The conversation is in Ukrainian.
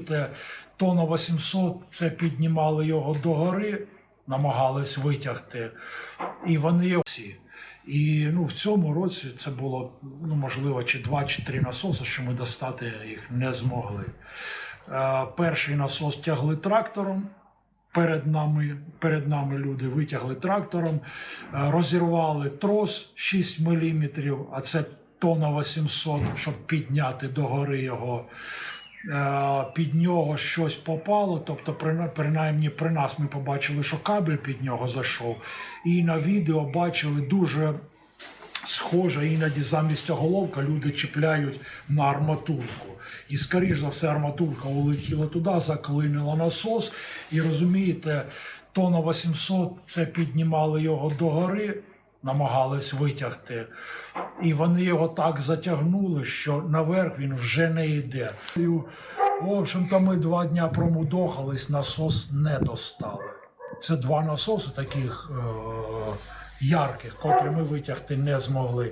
розумієте, тонна 800 це піднімали його догори, намагались витягти, і вони. І ну, в цьому році це було ну, можливо чи два, чи три насоси, що ми достати їх не змогли. Е, перший насос тягли трактором. Перед нами, перед нами люди витягли трактором, е, розірвали трос 6 мм, а це тонна 800, щоб підняти догори його. Е, Під нього щось попало, тобто, прина- принаймні при нас ми побачили, що кабель під нього зайшов. І на відео бачили дуже схоже, іноді замість оголовка люди чіпляють на арматурку. І, скоріш за все, арматурка улетіла туди, заклинила насос. І розумієте, тонна 800 це піднімали його догори, намагались витягти. І вони його так затягнули, що наверх він вже не йде. І, в общем-то, ми два дня промудохались, насос не достали. Це два насоси таких е- ярких, котрі ми витягти не змогли.